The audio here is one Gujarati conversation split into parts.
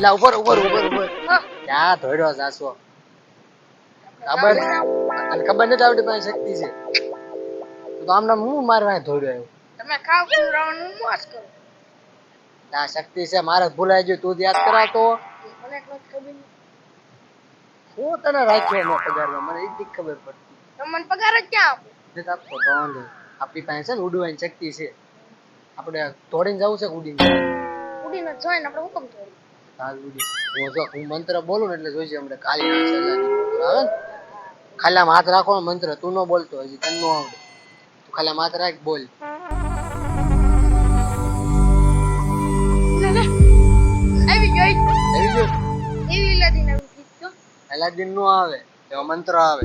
લા ઉપર ઉપર ઉપર ઉપર. ક્યાં ધોડ્યો જાસો ખબર? અને ખબર નથી આવતી પાસે શક્તિ છે. તું આમને હું મારવા ધોડ્યો આવ્યો? તમે ખાવ પીવડાવવાનું મોજ કરો. ના શક્તિ છે મારે ભૂલાઈ ગયું તું યાદ કરાવતો. હું તને રાખ્યો એનો પગારમાં? મને એ જ ખબર પડતી. તમને પગાર જ ક્યાં આપો? આપતો તો વાંધો. આપણી પાસે છે ને ઉડવાની શક્તિ છે. આપણે દોડીને જવું છે ઉડીને ઉડીને જોઈને આપણે હુકમ થોડી હું જો હું મંત્ર બોલું ને એટલે જોઈશે હમણાં કાલી આવે ને? ખાલી આમ હાથ રાખો મંત્ર તું ન બોલતો હજી તને ન આવડે. તું ખાલી આમ હાથ રાખ બોલ. આવી ગઈ. આવી ગયું? એવી લડીને આવી ગઈ અલાદીન નો આવે એવા મંત્ર આવે.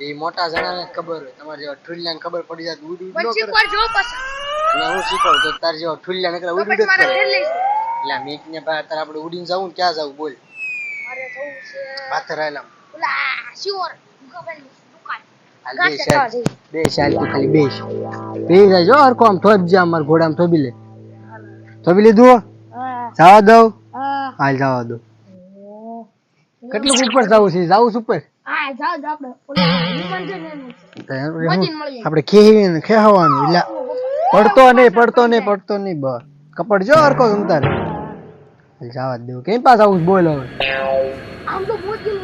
એ મોટા જણાને ખબર હોય તમારે જેવા ઠુલ્યા ખબર પડી જાય ઉડી ઉડી ન પછી કરે. જો પાછા. હું શીખવું તો તાર જેવા ઠુલ્યા નકરા તો ઉડી ઉડી કરે. એટલે આ મીક ને ભાઈ અત્યારે આપણે ઉડીને જવું ને ક્યાં જવું બોલ. મારે જવું છે પાથર આયલા ઓલા શ્યોર ભૂખાભાઈની દુકાન. બે ચટાવા સાલ જઈએ. બે સાલ તું ખાલી બેસ બે જાય જો હરકો આમ થોબ જા માર ઘોડામાં થોબી લે. થોબી લીધું જવા દઉં? હાલ જવા દઉં. કેટલું ઉપર જવું છે? જવું આપણે. ખેહીને ખેહવાનું એટલે પડતો નહીં પડતો નહીં પડતો નહીં બસ. કપડ જો હરકો હાલ જવા જ કેમ પાસ આવું છે? બોલ આમ તો મોજી.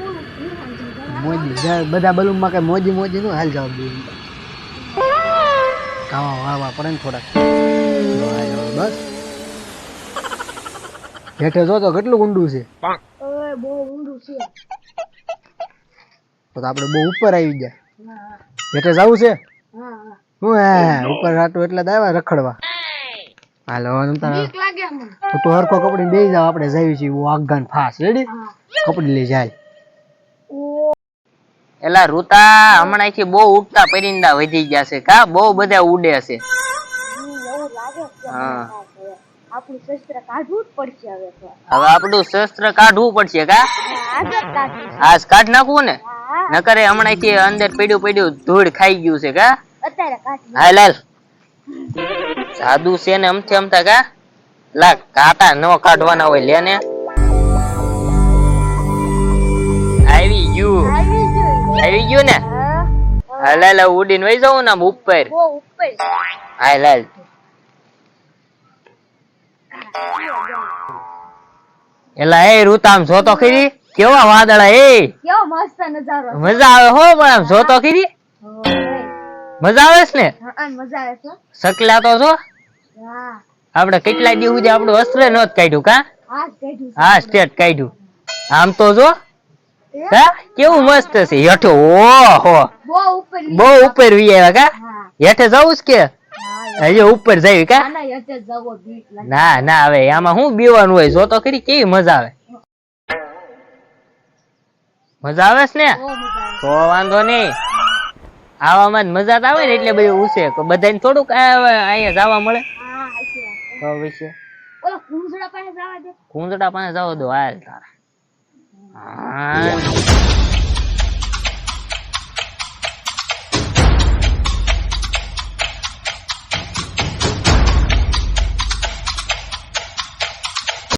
મોજી બધા બલૂનમાં કઈ મોજી મોજી નું હાલ જવાબ દેવું. કાવા વાવા પડે ને થોડાક. બસ. હેઠે જો તો કેટલું ઊંડું છે. બહુ ઊંડું છે. તો આપણે બહુ ઉપર આવી ગયા. હા. હેઠે જવું છે? હા હા. હું હે ઉપર રાટું એટલે દાવા રખડવા. હાલો તારા તો તું હરકો કપડી બે જાવ આપણે જઈએ છીએ વાઘાન ફાસ. રેડી કપડી લઈ જાય. એલા રૂતા હમણાં થી બહુ ઉડતા પરિંદા વધી ગયા છે કા? બહુ બધા ઉડે છે. હા. આપણું શસ્ત્ર કાઢવું જ પડશે હવે હવે આપણું શસ્ત્ર કાઢવું પડશે કા? હા, આજ કાઢ નાખવું ને? હા. નકરે હમણાં થી અંદર પડ્યું પડ્યું ધૂળ ખાઈ ગયું છે કા? અત્યારે કાઢી હાલ હાલ સાદુ છે ને અમથે અમતા કા? લા કાંટા નો કાઢવાના હોય લે ને. આવી ગયું. આવી ગયું ને? હાલ હાલ ઉડીને વહી જવું ને આમ ઉપર. હાલ હાલ એલા એ રૂતા આમ જોતો ખરી? કેવા વાદળા એ? કેવો મસ્ત નજારો. મજા આવે હો પણ આમ જોતો ખરી? મજા આવે છે ને? મજા આવે છે. સકલા તો છો? હા. આપણે કેટલા દિવસ સુધી આપણું અસ્ત્ર નહોત કાઢ્યું કા? હા સ્ટેટ કાઢ્યું. આમ તો જો કા? કેવું મસ્ત છે. હેઠો ઓહો. બહુ ઉપર વી આવ્યા. કા? હેઠે જવું કે? હજી ઉપર જઈ કા? ના ના હવે આમાં શું બીવાનું હોય? જો તો ખરી કેવી મજા આવે? મજા આવે છે ને? તો વાંધો નહીં. આવામાં મજા તો આવે ને એટલે બધું ઉછે. બધાને થોડુંક અહીંયા જવા મળે. હા છે. તો વિશે ઓલા કુંજડા પાસે જવા દે. કુંજડા પાસે જાવ દો હાલ તારા. હા.